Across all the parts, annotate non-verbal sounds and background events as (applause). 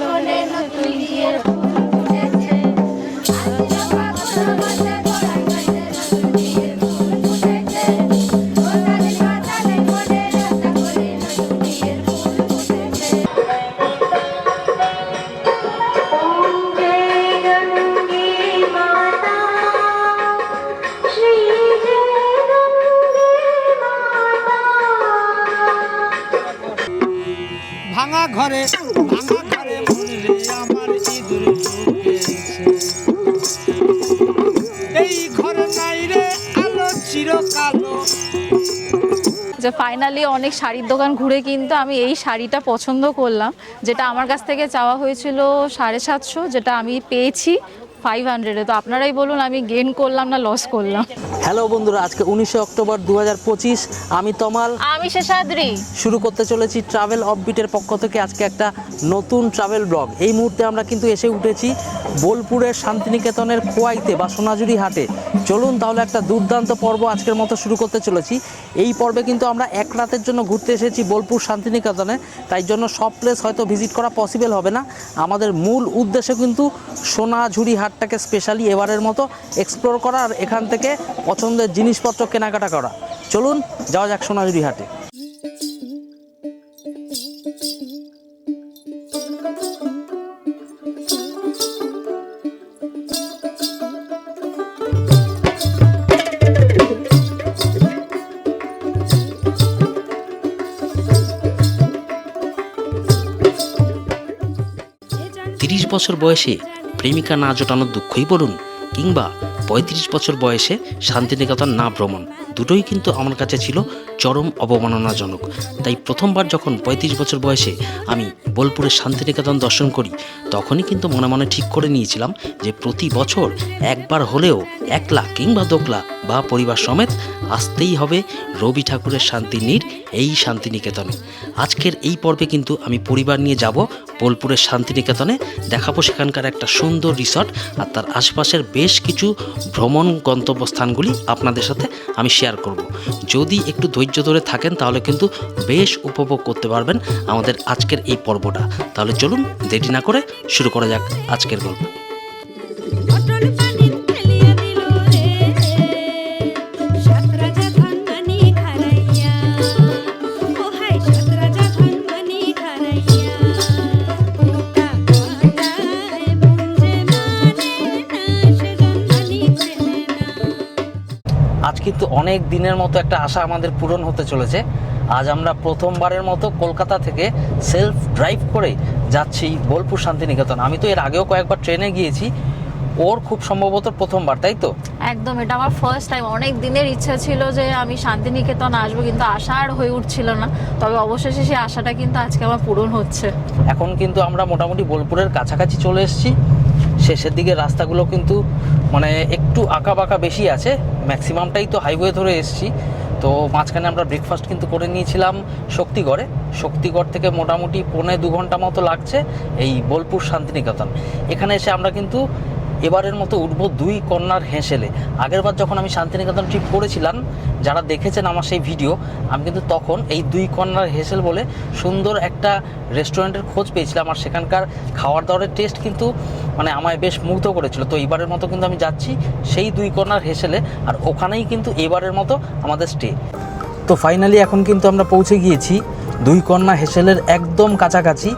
কোলে যে ফাইনালি অনেক শাড়ির দোকান ঘুরে কিন্তু আমি এই শাড়িটা পছন্দ করলাম যেটা আমার কাছ থেকে চাওয়া হয়েছিল সাড়ে সাতশো যেটা আমি পেয়েছি ফাইভ হান্ড্রেডে তো আপনারাই বলুন আমি গেন করলাম না লস করলাম? হ্যালো বন্ধুরা আজকে উনিশে অক্টোবর দু হাজার পঁচিশ আমি তমাল। আমি শেষাদ্রি শুরু করতে চলেছি ট্রাভেল অফবিটের পক্ষ থেকে আজকে একটা নতুন ট্রাভেল ব্লগ এই মুহূর্তে আমরা কিন্তু এসে উঠেছি বোলপুরের শান্তিনিকেতনের খোয়াইতে বা সোনাঝুরি হাটে। চলুন তাহলে একটা দুর্দান্ত পর্ব আজকের মতো শুরু করতে চলেছি। এই পর্বে কিন্তু আমরা এক রাতের জন্য ঘুরতে এসেছি বোলপুর শান্তিনিকেতনে। তাই জন্য সব প্লেস হয়তো ভিজিট করা পসিবল হবে না। আমাদের মূল উদ্দেশ্য কিন্তু সোনাঝুরি হাটটাকে স্পেশালি এবারের মতো এক্সপ্লোর করা আর এখান থেকে পছন্দের জিনিসপত্র কেনাকাটা করা। চলুন, যাওয়া যাক সোনাঝুরি হাটে। বছর বয়সে প্রেমিকা না জোটানোর দুঃখই বলুন কিংবা পঁয়ত্রিশ বছর বয়সে শান্তিনিকেতন না ভ্রমণ। দুটোই কিন্তু আমার কাছে ছিল চরম অবমাননাজনক। তাই প্রথমবার যখন পঁয়ত্রিশ বছর বয়সে আমি বোলপুরের শান্তিনিকেতন দর্শন করি, তখনই কিন্তু মনে মনে ঠিক করে নিয়েছিলাম যে প্রতি বছর একবার হলেও একলা কিংবা দোকলা বা পরিবার সমেত আসতেই হবে রবি ঠাকুরের শান্তিনীর এই শান্তিনিকেতনে। আজকের এই পর্বে কিন্তু আমি পরিবার নিয়ে যাব বোলপুরের শান্তিনিকেতনে, দেখাবো সেখানকার একটা সুন্দর রিসর্ট আর তার আশপাশের বেশ কিছু ভ্রমণ গন্তব্যস্থানগুলি আপনাদের সাথে আমি শেয়ার করব। যদি একটু ধৈর্য ধরে থাকেন, তাহলে কিন্তু বেশ উপভোগ করতে পারবেন আমাদের আজকের এই পর্বটা। তাহলে চলুন দেরি না করে শুরু করা যাক আজকের গল্প। অনেক দিনের মতো একটা আশা আমাদের পূরণ হতে চলেছে। আজ আমরা প্রথমবারের মতো কলকাতা থেকে সেলফ ড্রাইভ করে যাচ্ছি বোলপুর শান্তিনিকেতন। আমি তো এর আগেও কয়েকবার ট্রেনে গিয়েছি। ওর খুব সম্ভবত প্রথমবার তাই তো? একদম এটা আমার ফার্স্ট টাইম অনেক দিনের ইচ্ছা ছিল যে আমি শান্তিনিকেতন আসব কিন্তু আশা আর হয়ে উঠছিল না। তবে অবশেষে সেই আশাটা কিন্তু আজকে আমার পূরণ হচ্ছে। এখন কিন্তু আমরা মোটামুটি বোলপুরের কাছাকাছি চলে এসেছি। শেষের দিকে রাস্তাগুলো কিন্তু মানে একটু আঁকা বাঁকা বেশি আছে। ম্যাক্সিমামটাই তো হাইওয়ে ধরে এসেছি। তো মাঝখানে আমরা ব্রেকফাস্ট কিন্তু করে নিয়েছিলাম শক্তিগড়ে। শক্তিগড় থেকে মোটামুটি পৌনে দু ঘণ্টা মতো লাগছে এই বোলপুর শান্তিনিকেতন। এখানে এসে আমরা কিন্তু এবারের মতো উঠবো দুই কন্যার হেঁসেলে। আগেরবার যখন আমি শান্তিনিকেতন ট্রিপ করেছিলাম, যারা দেখেছেন আমার সেই ভিডিও আমি কিন্তু তখন এই দুই কন্যার হেসেল বলে সুন্দর একটা রেস্টুরেন্টের খোঁজ পেয়েছিলাম আর সেখানকার খাওয়ার দাওয়ারের টেস্ট কিন্তু মানে আমায় বেশ মুগ্ধ করেছিল। তো এবারের মতো কিন্তু আমি যাচ্ছি সেই দুই কন্যার হেসেলে আর ওখানেই কিন্তু এবারের মতো আমাদের স্টে তো ফাইনালি এখন কিন্তু আমরা পৌঁছে গিয়েছি দুই কন্যা হেসেলের একদম কাছাকাছি।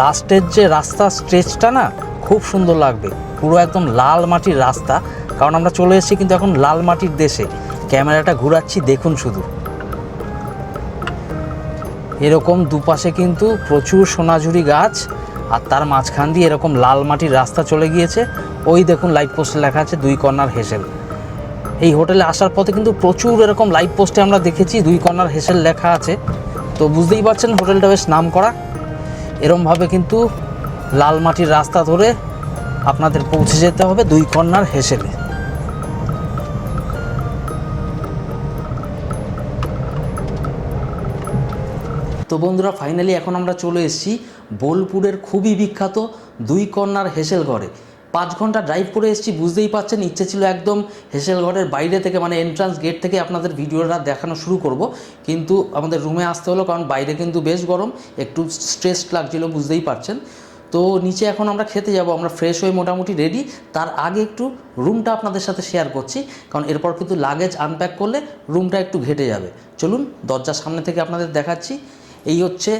লাস্টের যে রাস্তা স্ট্রেচটা না খুব সুন্দর লাগবে। পুরো একদম লাল মাটির রাস্তা, কারণ আমরা চলে এসেছি কিন্তু এখন লাল মাটির দেশে। ক্যামেরাটা ঘোরাচ্ছি, দেখুন শুধু। এরকম দুপাশে কিন্তু প্রচুর সোনাঝুরি গাছ, আর তার মাঝখান দিয়ে এরকম লাল মাটির রাস্তা চলে গিয়েছে। ওই দেখুন লাইট পোস্টে লেখা আছে, দুই কর্নার হেসেল। এই হোটেলে আসার পথে কিন্তু প্রচুর এরকম লাইট পোস্টে আমরা দেখেছি, দুই কর্নার হেসেল লেখা আছে। তো বুঝতেই পারছেন হোটেলটা বেশ নাম করা এরমভাবে কিন্তু লাল মাটির রাস্তা ধরে আপনাদের পৌঁছে যেতে হবে দুই কর্নার হেসেলে। তো বন্ধুরা ফাইনালি এখন আমরা চলে এসেছি বোলপুরের খুবই বিখ্যাত দুই কর্নার হেসেলঘরে। পাঁচ ঘণ্টা ড্রাইভ করে এসেছি, বুঝতেই পারছেন, ইচ্ছে ছিল একদম হেসেলঘরের বাইরে থেকে মানে এন্ট্রান্স গেট থেকে আপনাদের ভিডিওটা দেখানো শুরু করব। কিন্তু আমাদের রুমে আসতে হলো, কারণ বাইরে কিন্তু বেশ গরম, একটু স্ট্রেসড লাগছিল, বুঝতেই পারছেন। তো নিচে এখন আমরা খেতে যাব, আমরা ফ্রেশ হয়ে মোটামুটি রেডি তার আগে একটু রুমটা আপনাদের সাথে শেয়ার করছি, কারণ এরপর কিন্তু লাগেজ আনপ্যাক করলে রুমটা একটু ঘেটে যাবে। চলুন, দরজার সামনে থেকে আপনাদের দেখাচ্ছি, এই হচ্ছে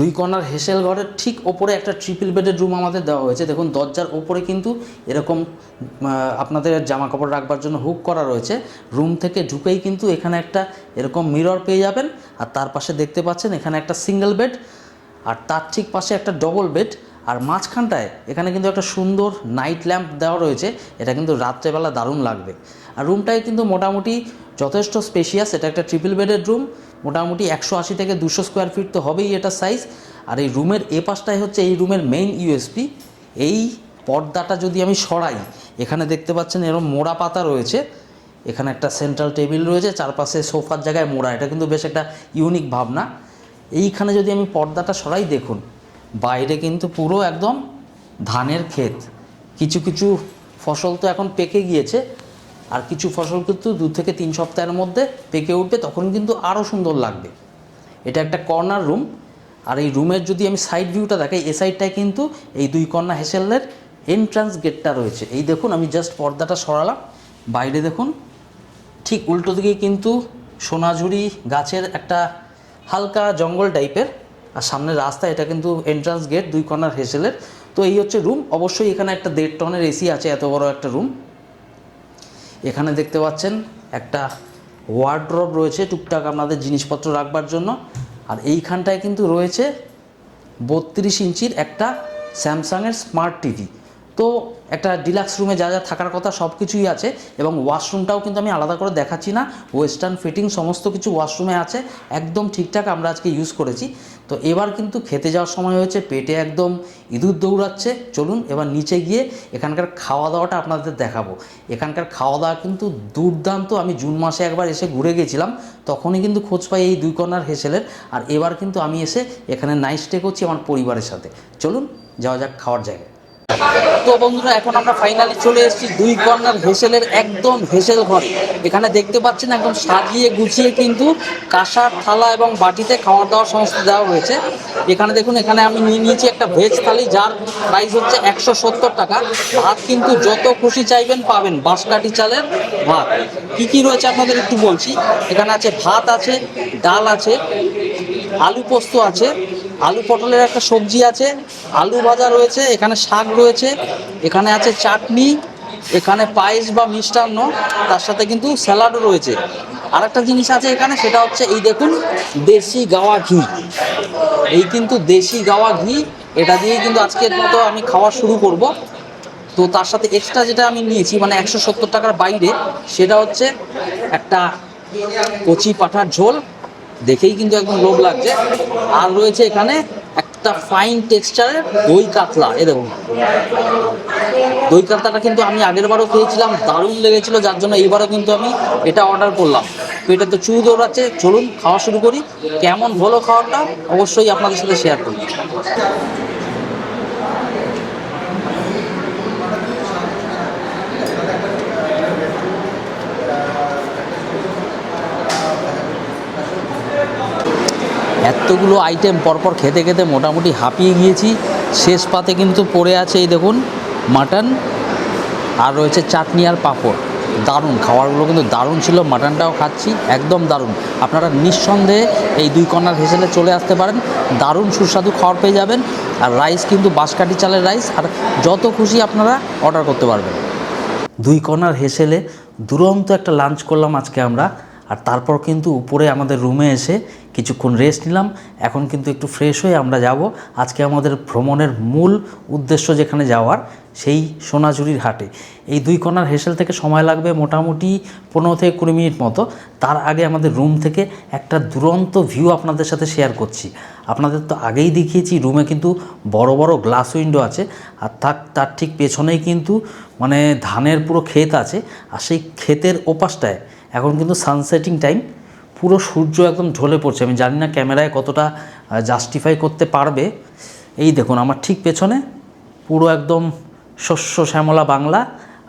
দুই কর্নার হেসেল ঘরের ঠিক ওপরে একটা ট্রিপল বেডের রুম আমাদের দেওয়া হয়েছে। দেখুন, দরজার ওপরে কিন্তু এরকম আপনাদের জামা কাপড় রাখবার জন্য হুক করা রয়েছে। রুম থেকে ঢুকেই কিন্তু এখানে একটা এরকম মিরর পেয়ে যাবেন, আর তার পাশে দেখতে পাচ্ছেন, এখানে একটা সিঙ্গেল বেড আর তার ঠিক পাশে একটা ডবল বেড আর মাঝখানটায় এখানে কিন্তু একটা সুন্দর নাইট ল্যাম্প দেওয়া রয়েছে, এটা কিন্তু রাত্রেবেলা দারুণ লাগবে। আর রুমটায় কিন্তু মোটামুটি যথেষ্ট স্পেশিয়াস এটা একটা ট্রিপল বেডের রুম মোটামুটি একশো আশি থেকে দুশো স্কোয়ার ফিট তো হবেই এটা সাইজ আর এই রুমের এ পাশটাই হচ্ছে এই রুমের মেইন ইউএসপি এই পর্দাটা যদি আমি সরাই, এখানে দেখতে পাচ্ছেন এরকম মোড়া পাতা রয়েছে। এখানে একটা সেন্ট্রাল টেবিল রয়েছে, চারপাশে সোফার জায়গায় মোড়া, এটা কিন্তু বেশ একটা ইউনিক ভাবনা। এইখানে যদি আমি পর্দাটা সরাই দেখুন, বাইরে কিন্তু পুরো একদম ধানের ক্ষেত। কিছু কিছু ফসল তো এখন পেকে গিয়েছে, আর কিছু ফসল কিন্তু দু থেকে তিন সপ্তাহের মধ্যে পেকে উঠবে, তখন কিন্তু আরও সুন্দর লাগবে। এটা একটা কর্নার রুম, আর এই রুমের যদি আমি সাইড ভিউটা দেখাই, এ সাইডটায় কিন্তু এই দুই কর্না হেসেলের এন্ট্রান্স গেটটা রয়েছে। এই দেখুন, আমি জাস্ট পর্দাটা সরালাম। বাইরে দেখুন, ঠিক উল্টো দিকে কিন্তু সোনাঝুরি গাছের একটা হালকা জঙ্গল টাইপের। আর সামনে রাস্তা, এটা কিন্তু এন্ট্রান্স গেট দুই কর্নার হেসেলের তো এই হচ্ছে রুম অবশ্যই এখানে একটা দেড় টনের এসি আছে, এত বড় একটা রুম এখানে দেখতে পাচ্ছেন একটা ওয়ার্ড্রপ রয়েছে, টুকটাক আপনাদের জিনিসপত্র রাখবার জন্য। আর এইখানটায় কিন্তু রয়েছে বত্রিশ ইঞ্চির একটা স্যামসাংয়ের স্মার্ট টিভি তো একটা ডিলাক্স রুমে যা যা থাকার কথা সব কিছুই আছে এবং ওয়াশরুমটাও কিন্তু আমি আলাদা করে দেখাচ্ছি না। ওয়েস্টার্ন ফিটিং সমস্ত কিছু ওয়াশরুমে আছে, একদম ঠিকঠাক আমরা আজকে ইউজ করেছি। তো এবার কিন্তু খেতে যাওয়ার সময় হয়েছে, পেটে একদম ইঁদুর দৌড়াচ্ছে। চলুন এবার নিচে গিয়ে এখানকার খাওয়া দাওয়াটা আপনাদের দেখাবো। এখানকার খাওয়া দাওয়া কিন্তু দুর্দান্ত। আমি জুন মাসে একবার এসে ঘুরে গেছিলাম, তখনই কিন্তু খোঁজ পাই এই দুই কর্নার হেসেলের। আর এবার কিন্তু আমি এসে এখানে নাইট স্টে করছি আমার পরিবারের সাথে। চলুন, যাওয়া যাক খাওয়ার জায়গায়। তো বন্ধুরা, এখন আমরা ফাইনালি চলে এসেছি দুই কর্নার ভেসেলের একদম ভেসেল ঘরে। এখানে দেখতে পাচ্ছেন একদম সাজিয়ে গুছিয়ে কিন্তু কাঁসার থালা এবং বাটিতে খাওয়ার দাওয়ার সমস্ত দেওয়া হয়েছে। এখানে দেখুন, এখানে আমি নিয়ে নিয়েছি একটা ভেজ থালি, যার প্রাইস হচ্ছে একশো সত্তর টাকা। ভাত কিন্তু যত খুশি চাইবেন পাবেন, বাঁশকাঠি চালের ভাত। কি কি রয়েছে আপনাদের একটু বলছি? এখানে আছে ভাত আছে, ডাল আছে, আলু পোস্ত আছে আলু পটলের একটা সবজি আছে, আলু ভাজা রয়েছে, এখানে শাক রয়েছে, এখানে আছে চাটনি, এখানে পায়েস বা মিষ্টান্ন, তার সাথে কিন্তু স্যালাডও রয়েছে। আর একটা জিনিস আছে এখানে, সেটা হচ্ছে এই দেখুন দেশি গাওয়া ঘি। এই কিন্তু দেশি গাওয়া ঘি, এটা দিয়ে কিন্তু আজকের মতো আমি খাওয়া শুরু করব। তো তার সাথে এক্সট্রা যেটা আমি নিয়েছি মানে একশো সত্তর টাকার বাইরে, সেটা হচ্ছে একটা কচি পাঠার ঝোল দেখেই কিন্তু একদম লোভ লাগছে। আর রয়েছে এখানে একটা ফাইন টেক্সচারের দই কাতলা। এ দেখুন। দই কাতলাটা কিন্তু আমি আগের বারও খেয়েছিলাম, দারুণ লেগেছিল, যার জন্য এইবারও কিন্তু আমি এটা অর্ডার করলাম। এটা তো চু দৌড়াচ্ছে, চলুন খাওয়া শুরু করি। কেমন হলো খাওয়াটা? অবশ্যই আপনাদের সাথে শেয়ার করি এতগুলো আইটেম পরপর খেতে খেতে মোটামুটি হাঁপিয়ে গিয়েছি। শেষ পাতে কিন্তু পড়ে আছে এই দেখুন মাটন আর রয়েছে চাটনি আর পাঁপড়। দারুণ, খাবারগুলো কিন্তু দারুণ ছিল মাটনটাও খাচ্ছি, একদম দারুণ। আপনারা নিঃসন্দেহে এই দুই কর্নার হেসেলে চলে আসতে পারেন, দারুণ সুস্বাদু খাবার পেয়ে যাবেন, আর রাইস কিন্তু বাঁশকাঠি চালের রাইস আর যত খুশি আপনারা অর্ডার করতে পারবেন। দুই কর্নার হেসেলে দুরন্ত একটা লাঞ্চ করলাম আজকে আমরা আর তারপর কিন্তু উপরে আমাদের রুমে এসে কিছুক্ষণ রেস্ট নিলাম। এখন কিন্তু একটু ফ্রেশ হয়ে আমরা যাব। আজকে আমাদের ভ্রমণের মূল উদ্দেশ্য যেখানে যাওয়ার, সেই সোনাঝুরির হাটে। এই দুই কর্নার হেসেল থেকে সময় লাগবে মোটামুটি পনেরো থেকে কুড়ি মিনিট মতো। তার আগে আমাদের রুম থেকে একটা দুরন্ত ভিউ আপনাদের সাথে শেয়ার করছি। আপনাদের তো আগেই দেখিয়েছি রুমে কিন্তু বড় বড় গ্লাস উইন্ডো আছে। আর তার তার ঠিক পেছনেই কিন্তু মানে ধানের পুরো ক্ষেত আছে। আর সেই ক্ষেতের ওপাশটায় এখন কিন্তু সানসেটিং টাইম পুরো সূর্য একদম ঢলে পড়ছে। আমি জানি না ক্যামেরায় কতটা জাস্টিফাই করতে পারবে। এই দেখুন, আমার ঠিক পেছনে পুরো একদম শস্য শ্যামলা বাংলা,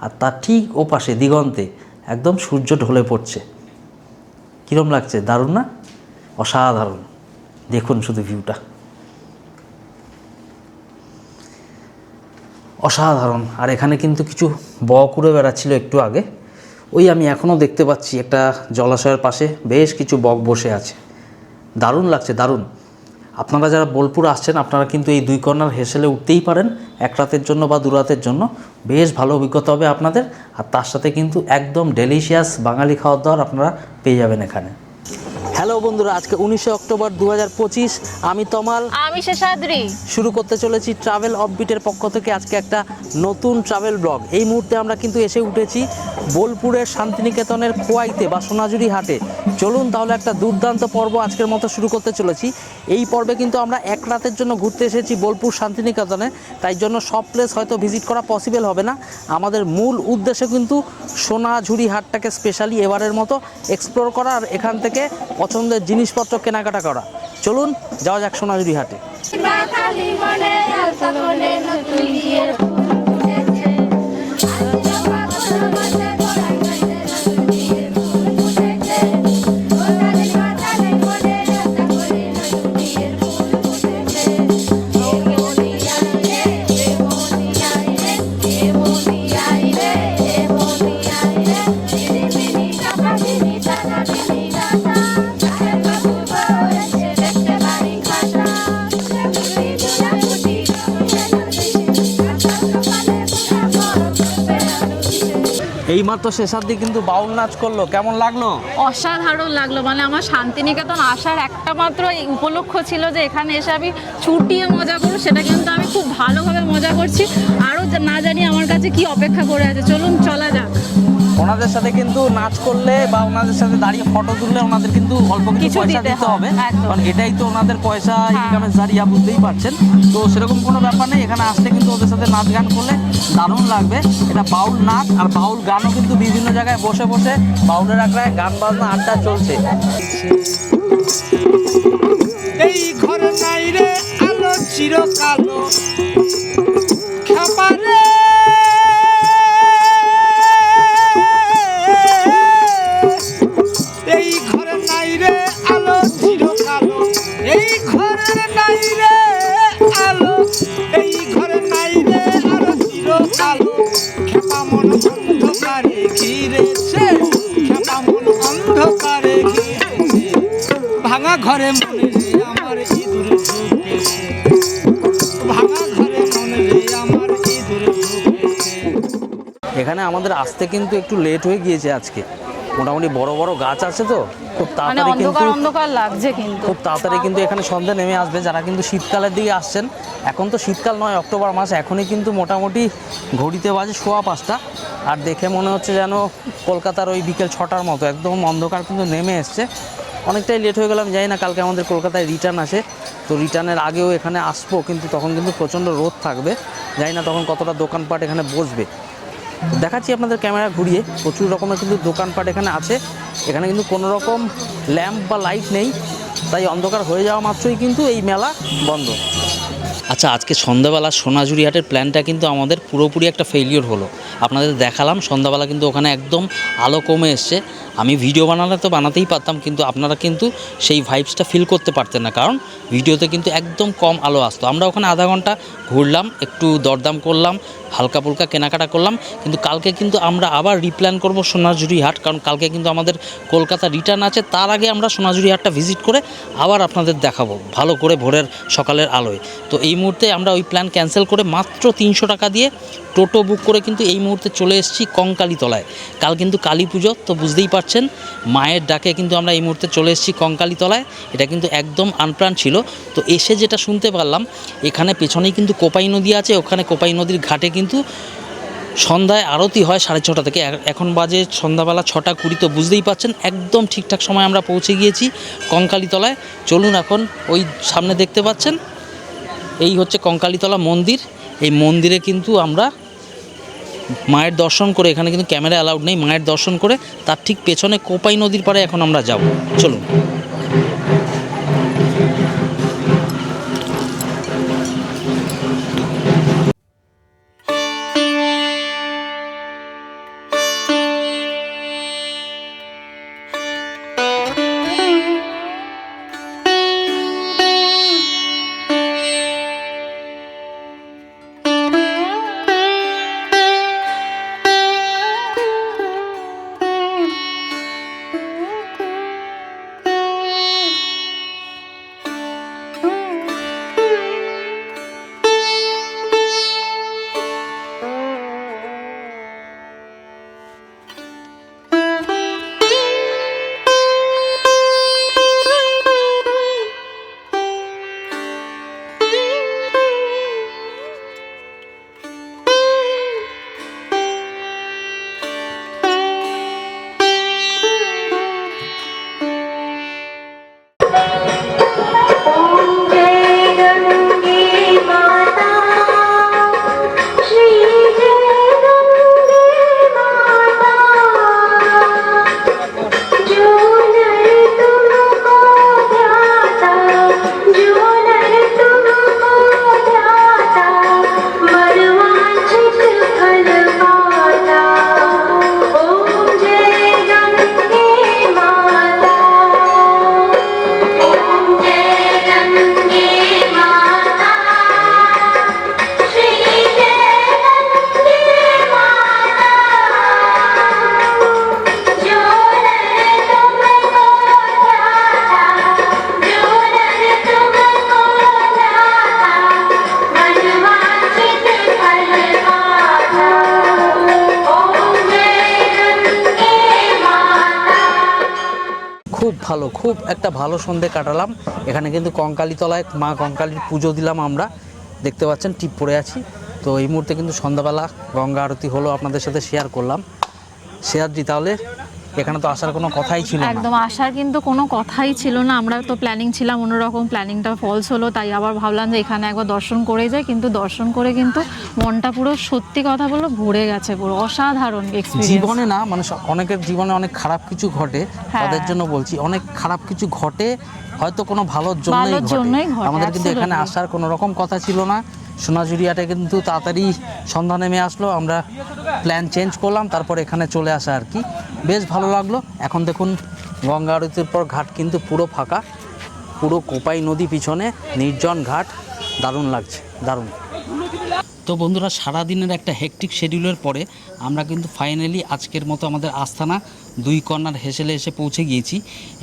আর তার ঠিক ওপাশে দিগন্তে একদম সূর্য ঢলে পড়ছে। কীরম লাগছে? দারুণ না? অসাধারণ। দেখুন শুধু ভিউটা অসাধারণ। আর এখানে কিন্তু কিছু বক উড়ে বেড়াচ্ছিল একটু আগে। ওই আমি এখনও দেখতে পাচ্ছি একটা জলাশয়ের পাশে বেশ কিছু বক বসে আছে। দারুণ লাগছে, দারুণ। আপনারা যারা বোলপুর আসছেন, আপনারা কিন্তু এই দুই কর্নার হেসেলে উঠতেই পারেন, এক রাতের জন্য বা দু রাতের জন্য। বেশ ভালো অভিজ্ঞতা হবে আপনাদের। আর তার সাথে কিন্তু একদম ডেলিশিয়াস বাঙালি খাওয়ার দাওয়ার আপনারা পেয়ে যাবেন এখানে। হ্যালো বন্ধুরা আজকে উনিশে অক্টোবর দু হাজার পঁচিশ আমি তমাল। আমি শেষাদ্রি। শুরু করতে চলেছি ট্রাভেল অফবিটের পক্ষ থেকে আজকে একটা নতুন ট্রাভেল ব্লগ এই মুহূর্তে আমরা কিন্তু এসে উঠেছি বোলপুরের শান্তিনিকেতনের খোয়াইতে বা সোনাঝুরি হাটে। চলুন তাহলে একটা দুর্দান্ত পর্ব আজকের মতো শুরু করতে চলেছি। এই পর্বে কিন্তু আমরা এক রাতের জন্য ঘুরতে এসেছি বোলপুর শান্তিনিকেতনে। তাই জন্য সব প্লেস হয়তো ভিজিট করা পসিবল হবে না। আমাদের মূল উদ্দেশ্য কিন্তু সোনাঝুরি হাটটাকে স্পেশালি এবারের মতো এক্সপ্লোর করা আর এখান থেকে পছন্দের জিনিসপত্র কেনাকাটা করা। চলুন যাওয়া যাক সোনাঝুরি হাটে। এই মাত্র শেষার দিকে কিন্তু বাউল নাচ করল। কেমন লাগল? অসাধারণ লাগল। মানে আমার শান্তিনিকেতন আসার একটা মাত্র উপলক্ষ ছিল যে এখানে এসে আমি ছুটিয়ে মজা করব, সেটা কিন্তু আমি খুব ভালোভাবে মজা করছি। আরও না জানি আমার কাছে কি অপেক্ষা করে আছে। চলুন, চলা যাক। ওনাদের সাথে কিন্তু নাচ করলে বা ওনাদের সাথে দাঁড়িয়ে ফটো তুললে ওনাদের কিন্তু অল্প কিছু পয়সা দিতে হবে। কারণ এটাই তো ওনাদের পয়সা হ্যাঁ। ইনকামের জারিয়া বুঝতেই পারছেন। তো সেরকম কোনো ব্যাপার নেই এখানে আসলে কিন্তু ওদের সাথে নাচ গান করলে দারুণ লাগবে। এটা বাউল নাচ আর বাউল গানও কিন্তু বিভিন্ন জায়গায় বসে বসে বাউলের আগ্রায় গান বাজনা আড্ডা চলছে। এই ঘর নাই রে আলো চিরকালো। আমাদের আসতে কিন্তু একটু লেট হয়ে গিয়েছে আজকে। মোটামুটি বড় বড় গাছ আছে তো খুব মানে তাড়াতাড়ি কিন্তু অন্ধকার লাগছে কিন্তু। খুব তাড়াতাড়ি কিন্তু এখানে সন্ধ্যে নেমে আসবে যারা কিন্তু শীতকালের দিকে আসছেন। এখন তো শীতকাল নয় অক্টোবর মাস এখনই কিন্তু মোটামুটি ঘড়িতে বাজে সোয়া পাঁচটা। আর দেখে মনে হচ্ছে যেন কলকাতার ওই বিকেল ছটার মতো একদম অন্ধকার কিন্তু নেমে এসছে। অনেকটাই লেট হয়ে গেলাম জানি না কালকে আমাদের কলকাতায় রিটার্ন আছে তো রিটার্নের আগেও এখানে আসব কিন্তু তখন কিন্তু প্রচণ্ড রোদ থাকবে। জানি না তখন কতটা দোকানপাট এখানে বসবে। দেখাচ্ছি আপনাদের ক্যামেরা ঘুরিয়ে। প্রচুর রকমের কিন্তু দোকানপাট এখানে আছে। এখানে কিন্তু কোনো রকম ল্যাম্প বা লাইট নেই। তাই অন্ধকার হয়ে যাওয়া মাত্রই কিন্তু এই মেলা বন্ধ। আচ্ছা আজকে সন্ধ্যাবেলা সোনাঝুরি হাটের প্ল্যানটা কিন্তু আমাদের পুরোপুরি একটা ফেলিওর হলো। আপনাদের দেখালাম, সন্ধ্যাবেলা কিন্তু ওখানে একদম আলো কমে এসছে। আমি ভিডিও বানালে তো বানাতেই পারতাম, কিন্তু আপনারা কিন্তু সেই ভাইবসটা ফিল করতে পারতেন না। কারণ ভিডিওতে কিন্তু একদম কম আলো আসতো। আমরা ওখানে আধা ঘণ্টা ঘুরলাম, একটু দরদাম করলাম হালকা ফুলকা কেনাকাটা করলাম। কিন্তু কালকে কিন্তু আমরা আবার রিপ্ল্যান করব সোনাঝুরি হাট, কারণ কালকে কিন্তু আমাদের কলকাতা রিটার্ন আছে। তার আগে আমরা সোনাঝুরি হাটটা ভিজিট করে আবার আপনাদের দেখাবো, ভালো করে ভোরের সকালের আলোয়। তো এই মুহূর্তে আমরা ওই প্ল্যান ক্যান্সেল করে মাত্র তিনশো টাকা দিয়ে টোটো বুক করে কিন্তু এই মুহূর্তে চলে এসেছি কঙ্কালীতলায়। কাল কিন্তু কালী পুজো, তো বুঝতেই পারছেন, মায়ের ডাকে কিন্তু আমরা এই মুহূর্তে চলে এসেছি কঙ্কালীতলায়। এটা কিন্তু একদম আনপ্রাণ ছিল। তো এসে যেটা শুনতে পারলাম, এখানে পেছনেই কিন্তু কোপাই নদী আছে, ওখানে কোপাই নদীর ঘাটে কিন্তু সন্ধ্যায় আরতি হয় সাড়ে ছটা থেকে। এখন বাজে সন্ধ্যাবেলা ছটা কুড়ি, তো বুঝতেই পাচ্ছেন একদম ঠিকঠাক সময় আমরা পৌঁছে গিয়েছি কঙ্কালীতলায়। চলুন এখন ওই সামনে দেখতে পাচ্ছেন, এই হচ্ছে কঙ্কালীতলা মন্দির। এই মন্দিরে কিন্তু আমরা মায়ের দর্শন করে, এখানে কিন্তু ক্যামেরা অ্যালাউড নেই, মায়ের দর্শন করে তার ঠিক পেছনে কোপাই নদীর পাড়ে এখন আমরা যাব। চলুন। ভালো, খুব একটা ভালো সন্ধে কাটালাম। এখানে কিন্তু কঙ্কালীতলায় মা কঙ্কালীর পুজো দিলাম আমরা। দেখতে পাচ্ছেন, টিপ পরে আছি। তো এই মুহূর্তে কিন্তু সন্ধ্যাবেলা গঙ্গা আরতি হলো আপনাদের সাথে শেয়ার করলাম। শেয়ার দি তাহলে এখানে তো আসার কোনো কথাই ছিল না। একদম আসার কিন্তু কোনো কথাই ছিল না। আমরা তো প্ল্যানিং ছিলাম অন্যরকম প্ল্যানিংটা ফলস হলো তাই আবার ভাবলাম যে এখানে একবার দর্শন করে যাই। কিন্তু দর্শন করে কিন্তু মনটা পুরো সত্যি কথা বলো ভরে গেছে পুরো অসাধারণ জীবনে না মানে অনেকের জীবনে অনেক খারাপ কিছু ঘটে হ্যাঁ। তাদের জন্য বলছি অনেক খারাপ কিছু ঘটে হয়তো কোনো ভালোর জন্যই ঘটে, আমাদের কিন্তু এখানে আসার কোনো রকম কথা ছিল না। সোনাঝুরিয়াটা কিন্তু তাড়াতাড়ি সন্ধ্যা নেমে আসলো। আমরা প্ল্যান চেঞ্জ করলাম, তারপর এখানে চলে আসা আর কি। বেশ ভালো লাগল। এখন দেখুন, গঙ্গা আরতির পর ঘাট কিন্তু পুরো ফাঁকা। পুরো কোপাই নদী পিছনে, নির্জন ঘাট। দারুণ লাগছে, দারুণ। তো বন্ধুরা, সারাদিনের একটা হেকটিক শিডিউলের পরে আমরা কিন্তু ফাইনালি আজকের মতো আমাদের আস্থানা দুই কর্নার হেসেলে এসে পৌঁছে গিয়েছি।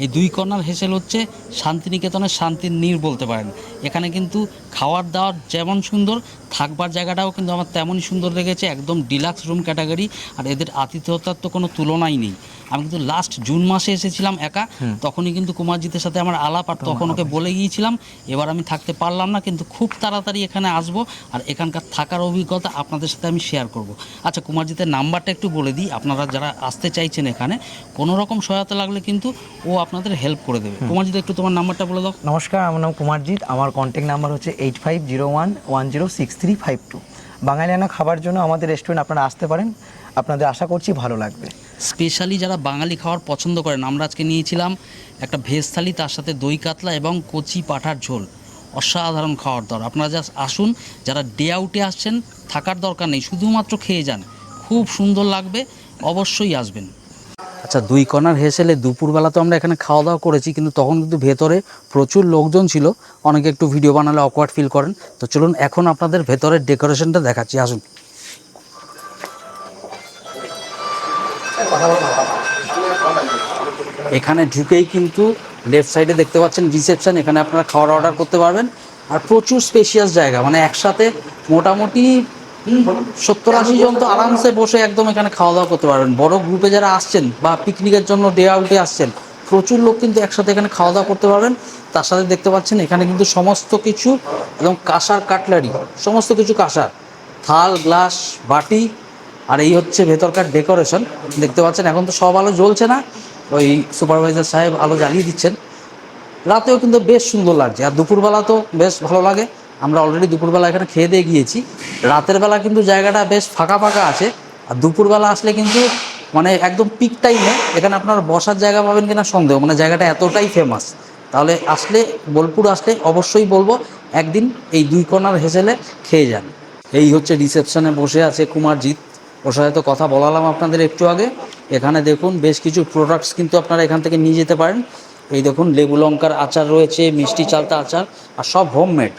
এই দুই কর্নার হেসেল হচ্ছে শান্তিনিকেতনের শান্তির নীর বলতে পারেন। এখানে কিন্তু খাওয়ার দাওয়ার যেমন সুন্দর, থাকবার জায়গাটাও কিন্তু আমার তেমনই সুন্দর লেগেছে, একদম ডিলাক্স রুম ক্যাটাগরি আর এদের আতিথ্যতার তো কোনো তুলনাই নেই। আমি কিন্তু লাস্ট জুন মাসে এসেছিলাম একা তখনই কিন্তু কুমারজিতের সাথে আমার আলাপ আর তখন ওকে বলে গিয়েছিলাম এবার আমি থাকতে পারলাম না কিন্তু খুব তাড়াতাড়ি এখানে আসব আর এখানকার থাকার অভিজ্ঞতা আপনাদের সাথে আমি শেয়ার করব। আচ্ছা কুমারজিতের নাম্বারটা একটু বলে দিই আপনারা যারা আসতে চাইছেন এখানে কোনো রকম সহায়তা লাগলে কিন্তু ও আপনাদের হেল্প করে দেবে। কুমারজিৎ একটু তোমার নাম্বারটা বলে দাও। নমস্কার আমার নাম কুমারজিৎ আমার কন্ট্যাক্ট নাম্বার হচ্ছে eight five zero one one zero six three five two বাঙালিয়ানা খাবার জন্য আমাদের রেস্টুরেন্ট আপনারা আসতে পারেন আপনাদের আশা করছি ভালো লাগবে। স্পেশালি যারা বাঙালি খাওয়ার পছন্দ করেন, আমরা আজকে নিয়েছিলাম একটা ভেজ থালি, তার সাথে দই কাতলা এবং কচি পাঠার ঝোল। অসাধারণ খাওয়ার দর। আপনারা জাস্ট আসুন, যারা ডে আউটে আসছেন, থাকার দরকার নেই, শুধুমাত্র খেয়ে যান। খুব সুন্দর লাগবে, অবশ্যই আসবেন। আচ্ছা দুই কর্নার হেসেলে দুপুরবেলা তো আমরা এখানে খাওয়া দাওয়া করেছি, কিন্তু তখন কিন্তু ভেতরে প্রচুর লোকজন ছিল। অনেকে একটু ভিডিও বানালে অকওয়ার্ড ফিল করেন। তো চলুন, এখন আপনাদের ভেতরের ডেকোরেশনটা দেখাচ্ছি। আসুন। এখানে ঢুকেই কিন্তু লেফট সাইডে দেখতে পাচ্ছেন রিসেপশন এখানে আপনারা খাওয়ার অর্ডার করতে পারবেন। আর প্রচুর স্পেশিয়াস জায়গা মানে একসাথে মোটামুটি সত্তর আশি জন তো আরামসে বসে একদম এখানে খাওয়া দাওয়া করতে পারবেন। বড় গ্রুপে যারা আসছেন বা পিকনিকের জন্য ডে আউটে আসছেন, প্রচুর লোক কিন্তু একসাথে এখানে খাওয়া দাওয়া করতে পারবেন। তার সাথে দেখতে পাচ্ছেন এখানে কিন্তু সমস্ত কিছু, এবং কাঁসার কাটলারি সমস্ত কিছু কাঁসার। থাল, গ্লাস, বাটি আর এই হচ্ছে ভেতরকার ডেকোরেশন। দেখতে পাচ্ছেন, এখন তো সব আলো জ্বলছে না। ওই সুপারভাইজার সাহেব আলো জ্বালিয়ে দিচ্ছেন। রাতেও কিন্তু বেশ সুন্দর লাগছে। আর দুপুরবেলা তো বেশ ভালো লাগে। আমরা অলরেডি দুপুরবেলা এখানে খেয়ে দিয়ে গিয়েছি। রাতের বেলা কিন্তু জায়গাটা বেশ ফাঁকা ফাঁকা আছে। আর দুপুরবেলা আসলে কিন্তু মানে একদম পিক টাইমে এখানে আপনার বসার জায়গা পাবেন কিনা সন্দেহ। মানে জায়গাটা এতটাই ফেমাস তাহলে আসলে, বোলপুর আসলে অবশ্যই বলব, একদিন এই দুই কর্নার হেসেলে খেয়ে যান। এই হচ্ছে রিসেপশনে বসে আছে কুমারজিৎ। ওর সাথে তো কথা বলালাম আপনাদের একটু আগে। এখানে দেখুন, বেশ কিছু প্রোডাক্টস কিন্তু আপনারা এখান থেকে নিয়ে যেতে পারেন। এই দেখুন, লেবু লঙ্কার আচার রয়েছে, মিষ্টি চালতা আচার, আর সব হোমমেড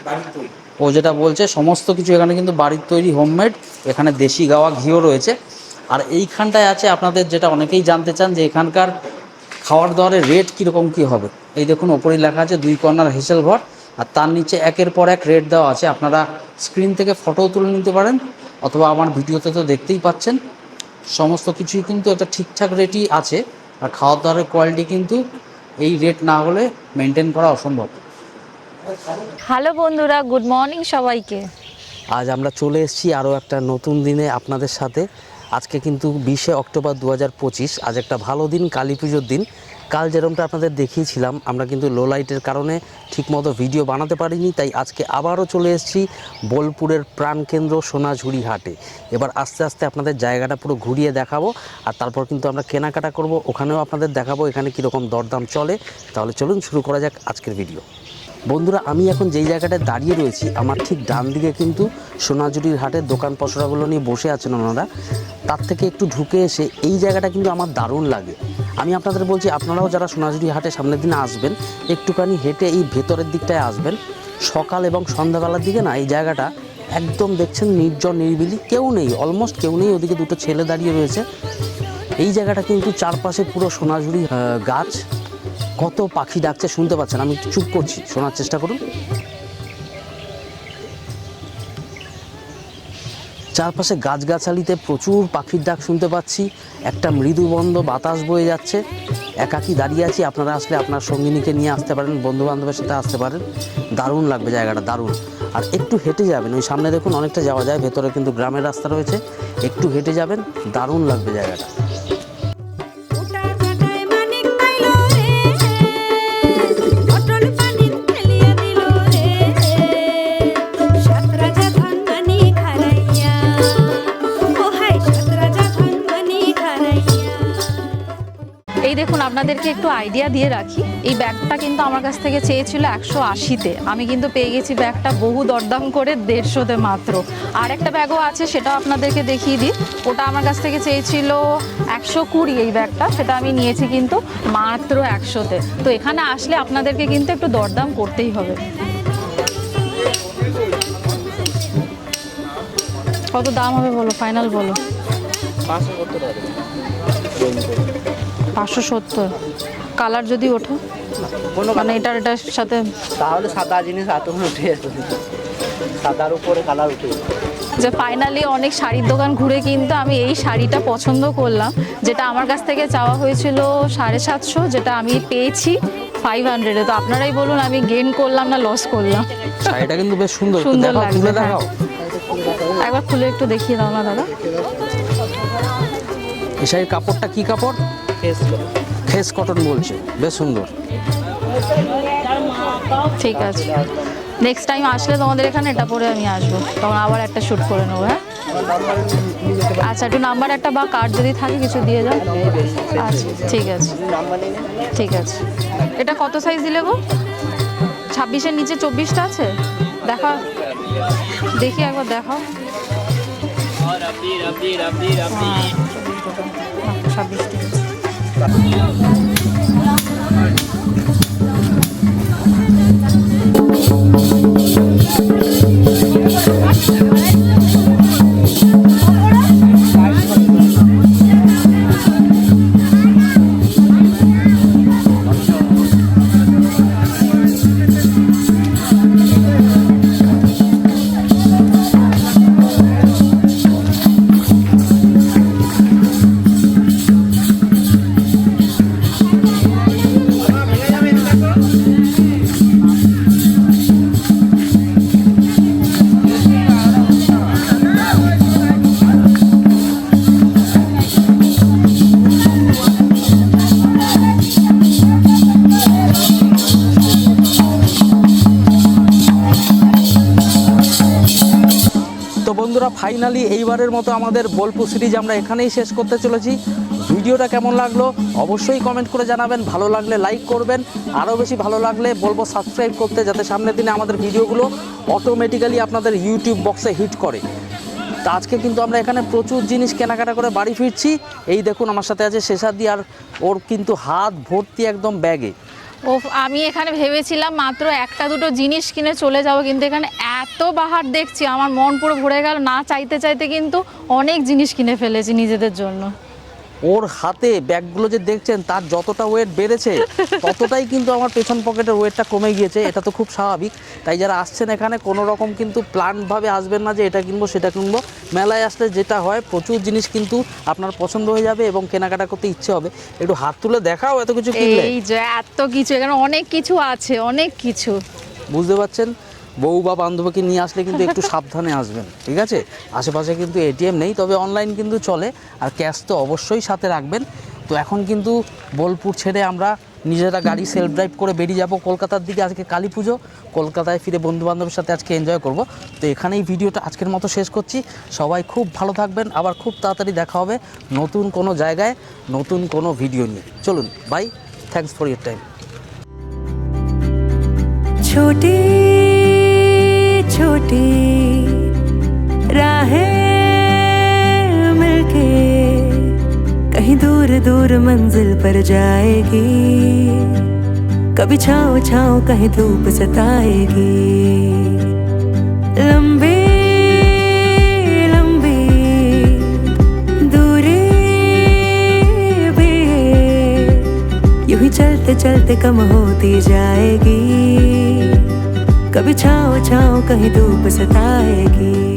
ও যেটা বলছে, সমস্ত কিছু এখানে কিন্তু বাড়ির তৈরি হোমমেড এখানে দেশি গাওয়া ঘিও রয়েছে। আর এইখানটায় আছে আপনাদের যেটা অনেকেই জানতে চান যে এখানকার খাওয়ার দাওয়ারের রেট কীরকম কী হবে। এই দেখুন, ওপরেই লেখা আছে, দুই কর্নার হেসেল ঘর আর তার নিচে একের পর এক রেট দেওয়া আছে। আপনারা স্ক্রিন থেকে ফটোও তুলে নিতে পারেন। অথবা আমার ভিডিওতে তো দেখতেই পাচ্ছেন সমস্ত কিছুই কিন্তু একটা ঠিকঠাক রেটই আছে আর খাওয়ার দাওয়ারের কোয়ালিটি কিন্তু এই রেট না হলে মেনটেন করা অসম্ভব। হ্যালো বন্ধুরা গুড মর্নিং সবাইকে। আজ আমরা চলে এসেছি আরও একটা নতুন দিনে আপনাদের সাথে। আজকে কিন্তু বিশে অক্টোবর দু হাজার পঁচিশ আজ একটা ভালো দিন কালী পুজোর দিন। কাল যেরকমটা আপনাদের দেখিয়েছিলাম, আমরা কিন্তু লো লাইটের কারণে ঠিকমতো ভিডিও বানাতে পারিনি, তাই আজকে আবারও চলে এসেছি বোলপুরের প্রাণকেন্দ্র সোনাঝুরি হাটে। এবার আস্তে আস্তে আপনাদের জায়গাটা পুরো ঘুরিয়ে দেখাবো, আর তারপর কিন্তু আমরা কেনাকাটা করব, ওখানেও আপনাদের দেখাবো এখানে কীরকম দরদাম চলে। তাহলে চলুন শুরু করা যাক আজকের ভিডিও বন্ধুরা, আমি এখন যেই জায়গাটায় দাঁড়িয়ে রয়েছি, আমার ঠিক ডান দিকে কিন্তু সোনাঝুরির হাটের দোকান পসরাগুলো নিয়ে বসে আছেন ওনারা। তার থেকে একটু ঢুকে এসে এই জায়গাটা কিন্তু আমার দারুণ লাগে। আমি আপনাদের বলছি, আপনারাও যারা সোনাঝুরি হাটে সামনের দিনে আসবেন, একটুখানি হেঁটে এই ভেতরের দিকটায় আসবেন। সকাল এবং সন্ধ্যাবেলার দিকে না, এই জায়গাটা একদম দেখছেন নির্জন, নিরিবিলি, কেউ নেই অলমোস্ট কেউ নেই, ওদিকে দুটো ছেলে দাঁড়িয়ে রয়েছে। এই জায়গাটা কিন্তু চারপাশে পুরো সোনাঝুরি গাছ। কত পাখি ডাকছে শুনতে পাচ্ছেন, আমি একটু চুপ করছি, শোনার চেষ্টা করুন। চারপাশে গাছগাছালিতে প্রচুর পাখির ডাক শুনতে পাচ্ছি। একটা মৃদুবন্ধ বাতাস বয়ে যাচ্ছে। একাকি দাঁড়িয়ে আছি, আপনারা আসলে আপনার সঙ্গিনীকে নিয়ে আসতে পারেন, বন্ধুবান্ধবের সাথে আসতে পারেন। দারুণ লাগবে জায়গাটা, দারুণ। আর একটু হেঁটে যাবেন, ওই সামনে দেখুন অনেকটা যাওয়া যায়, ভেতরে কিন্তু গ্রামের রাস্তা রয়েছে। একটু হেঁটে যাবেন, দারুণ লাগবে জায়গাটা। আপনাদেরকে একটু আইডিয়া দিয়ে রাখি। এই ব্যাগটা কিন্তু আমার কাছ থেকে চেয়েছিল একশো আশিতে। আমি কিন্তু পেয়ে গেছি ব্যাগটা বহু দরদাম করে দেড়শোতে মাত্র। আর একটা ব্যাগও আছে, সেটাও আপনাদেরকে দেখিয়ে দিই। ওটা আমার কাছ থেকে চেয়েছিল একশো কুড়ি এই ব্যাগটা। সেটা আমি নিয়েছি কিন্তু মাত্র একশোতে। তো এখানে আসলে আপনাদেরকে কিন্তু একটু দরদাম করতেই হবে। কত দাম হবে বলো? ফাইনাল বলো। পাঁচশো সত্তর। কালার যদি ওঠে মানে এটার এটার সাথে তাহলে সাদা জিনিস এত উঠে সাদার উপরে কালার উঠে যে ফাইনালি অনেক শাড়ির দোকান ঘুরে কিন্তু আমি এই শাড়িটা পছন্দ করলাম যেটা আমার কাছ থেকে চাওয়া হয়েছিল সাড়ে সাতশো যেটা আমি পেয়েছি ফাইভ হান্ড্রেডে তো আপনারাই বলুন আমি গেন করলাম না লস করলাম? শাড়িটা কিন্তু বেশ সুন্দর। সুন্দর দেখাও, লাগছে, হ্যাঁ। দেখাও। একবার খুলে একটু দেখিয়ে দাও না দাদা। এই শাড়ির কাপড়টা কি কাপড়? খেস কটন বলছে বেশ সুন্দর। ঠিক আছে। নেক্সট টাইম আসলে তোমাদের এখানে এটা পরে আমি আসব। তখন আবার একটা শ্যুট করে নেব হ্যাঁ? আচ্ছা একটু নাম্বার একটা বা কার্ড যদি থাকে কিছু দিয়ে যাও। আচ্ছা ঠিক আছে। ঠিক আছে। এটা কত সাইজ দিলে গো? ছাব্বিশের নিচে চব্বিশটা আছে? দেখা দেখি একবার দেখাও। হ্যাঁ, ছাব্বিশ (laughs) ঠিক বন্ধুরা ফাইনালি এইবারের মতো আমাদের বোলপুর সিরিজ আমরা এখানেই শেষ করতে চলেছি। ভিডিওটা কেমন লাগল অবশ্যই কমেন্ট করে জানাবেন। ভালো লাগলে লাইক করবেন। আরও বেশি ভালো লাগলে বলব সাবস্ক্রাইব করতে যাতে সামনের দিনে আমাদের ভিডিওগুলো অটোমেটিক্যালি আপনাদের ইউটিউব বক্সে হিট করে। তা আজকে কিন্তু আমরা এখানে প্রচুর জিনিস কেনাকাটা করে বাড়ি ফিরছি। এই দেখুন আমার সাথে আছে শেষাদি আর ওর কিন্তু হাত ভর্তি একদম ব্যাগে ও আমি এখানে ভেবেছিলাম মাত্র একটা দুটো জিনিস কিনে চলে যাব, কিন্তু এখানে এত বাহার দেখছি, আমার মন পুরো ভরে গেল। না চাইতে চাইতে কিন্তু অনেক জিনিস কিনে ফেলেছি নিজেদের জন্য। ওর হাতে ব্যাগগুলো যে দেখছেন তার যতটা ওয়েট বেড়েছে ততটাই কিন্তু আমার পেছন পকেটের ওয়েটটা কমে গিয়েছে। এটা তো খুব স্বাভাবিক। তাই যারা আসছেন এখানে কোনো রকম কিন্তু প্ল্যানভাবে আসবেন না যে এটা কিনবো সেটা কিনবো। মেলায় আসলে যেটা হয় প্রচুর জিনিস কিন্তু আপনার পছন্দ হয়ে যাবে এবং কেনাকাটা করতে ইচ্ছে হবে। একটু হাত তুলে দেখাও এত কিছু কিনলে। এই যে এত কিছু এখানে অনেক কিছু আছে অনেক কিছু। বুঝতে পারছেন? বউ বা বান্ধবীকে নিয়ে আসলে কিন্তু একটু (laughs) সাবধানে আসবেন ঠিক আছে? আশেপাশে কিন্তু এটিএম নেই তবে অনলাইন কিন্তু চলে আর ক্যাশ তো অবশ্যই সাথে রাখবেন। তো এখন কিন্তু বোলপুর ছেড়ে আমরা নিজেরা গাড়ি সেলফ ড্রাইভ করে বেরিয়ে যাব কলকাতার দিকে আজকে কালী পুজো। কলকাতায় ফিরে বন্ধু বান্ধবের সাথে আজকে এনজয় করব। তো এখানেই ভিডিওটা আজকের মতো শেষ করছি। সবাই খুব ভালো থাকবেন আবার খুব তাড়াতাড়ি দেখা হবে নতুন কোনো জায়গায় নতুন কোনো ভিডিও নিয়ে। চলুন bye thanks for your time छोटी छोटी राहें मिलके कहीं दूर दूर मंजिल पर जाएगी। कभी छाँव छाँव कहीं धूप सताएगी। चलते चलते कम होती जाएगी। कभी छाओ छाओ कहीं धूप सताएगी।